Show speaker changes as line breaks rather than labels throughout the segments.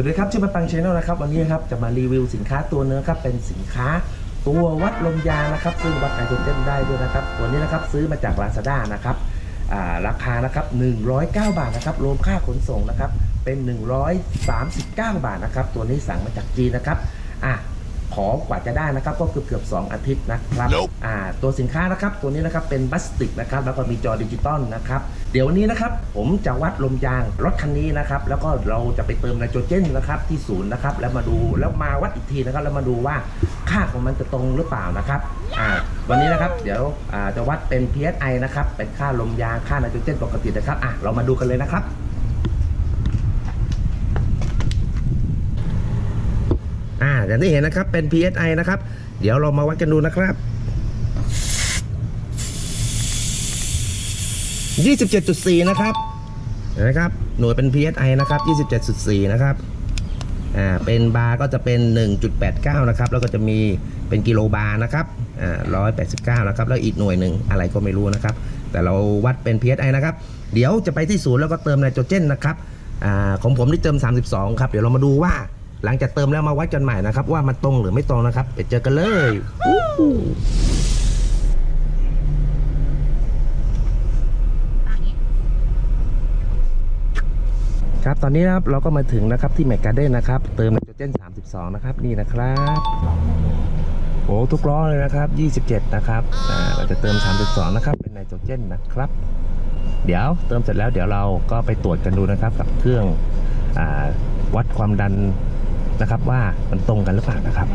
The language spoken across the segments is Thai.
วัสดีครับชื่อมาปังชแนลนะครับวันนี้ครับจะมารีวิวสินค้าตัวเนื้อครับเป็นสินค้าตัววัดลมยางนะครับ ซึ่งวัดไอโตเจนได้ด้วยนะครับ ตัวนี้นะครับซื้อมาจากลาซาด้านะครับราคานะครับ109 บาทนะครับรวมค่าขนส่งนะครับเป็น 139 บาทนะครับ ตัวนี้สั่งมาจากจีนนะครับอะ ขอกว่าจะได้นะครับก็เกือบเกือบๆ2อาทิตย์นะครับอ่าตัวสินค้านะครับตัวนี้นะครับเป็นพลาสติกนะครับแล้วก็มีจอดิจิตอลนะครับเดี๋ยววันนี้นะครับผมจะวัดลมยางรถคันนี้นะครับแล้วก็เราจะไปเติมไนโตรเจนนะครับที่ศูนย์นะครับแล้วมาดูแล้วมาวัดอีกทีนะครับแล้วมาดูว่าค่าของมันจะตรงหรือเปล่านะครับอ่าวันนี้นะครับเดี๋ยวอ่าจะวัดเป็น PSI นะครับเป็นค่าลมยางค่าไนโตรเจนปกตินะครับอะเรามาดูกันเลยนะครับ อ่าอย่างที่เห็นนะครับเป็น PSI นะครับ เดี๋ยวเรามาวัดกันดูนะครับ 27.4 นะครับเห็นไหมครับ หน่วยเป็น PSI นะครับ 27.4 นะครับ อ่า เป็นบาร์ก็จะเป็น 1.89 นะครับ แล้วก็จะมีเป็นกิโลบาร์นะครับ อ่า 189 นะครับ แล้วอีกหน่วยหนึ่งอะไรก็ไม่รู้นะครับ แต่เราวัดเป็น PSI นะครับ เดี๋ยวจะไปที่ศูนย์แล้วก็เติมไนโตรเจนนะครับ อ่า ของผมที่เติม 32 ครับ เดี๋ยวเรามาดูว่า หลังจากเติมแล้วมาวัดกันใหม่นะครับ ว่ามันตรงหรือไม่ตรงนะครับไปเจอกันเลยครับตอนนี้นะครับเราก็มาถึงนะครับที่แมกกาเด้นนะครับ เติมไนโตรเจน 32 นะครับ นี่นะครับโอ้ทุกล้อเลยนะครับ 27 นะครับเราจะเติม 32 นะครับ เป็นไนโตรเจนนะครับ เดี๋ยวเติมเสร็จแล้วเดี๋ยวเราก็ไปตรวจกันดูนะครับ กับเครื่องอวัดความดัน นะครับว่ามันตรงกันหรือเปล่านะครับ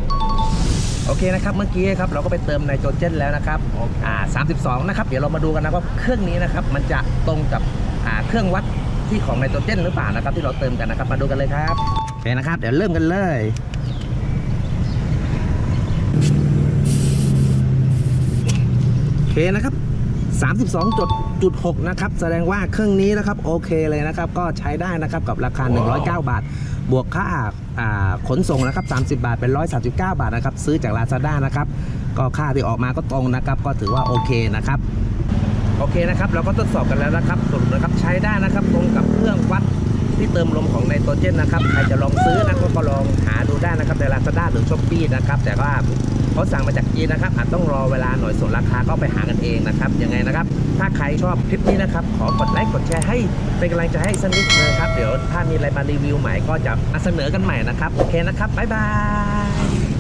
โอเคนะครับเมื่อกี้ครับเราก็ไปเติมไนโตรเจนแล้วนะครับอ่า32นะครับเดี๋ยวเรามาดูกันนะว่าเครื่องนี้นะครับมันจะตรงกับอ่าเครื่องวัดที่ของไนโตรเจนหรือเปล่านะครับ ที่เราเติมกันนะครับมาดูกันเลยครับโอเคนะครับ เดี๋ยวเริ่มกันเลยโอเคนะครับ 32จุดจุด6นะครับ แสดงว่าเครื่องนี้นะครับโอเคเลยนะครับ ก็ใช้ได้นะครับกับราคา 109 บาท บวกค่าอ่าขนส่งนะครับ 30 บาท เป็น 139 บาทนะครับ ซื้อจาก Lazada นะครับ ก็ค่าที่ออกมาก็ตรงนะครับ ก็ถือว่าโอเคนะครับ โอเคนะครับ เราก็ทดสอบกันแล้วนะครับสรุปนะครับใช้ได้นะครับตรงกับเครื่องวัดที่เติมลมของไนโตรเจนนะครับ ใครจะลองซื้อนะก็ก็ลองหาดูได้นะครับใน Lazada หรือ s h อ p e e นะครับ แต่ว่า เขาสั่งมาจากจีนนะครับอาจต้องรอเวลาหน่อยส่วนราคาก็ไปหากันเองนะครับยังไงนะครับ ถ้าใครชอบคลิปนี้นะครับ ขอกดไลค์กดแชร์ให้เป็นกำลังใจให้สักนิดนะครับ เดี๋ยวถ้ามีอะไรมารีวิวใหม่ก็จะมาเสนอกันใหม่นะครับโอเคนะครับบ๊ายบาย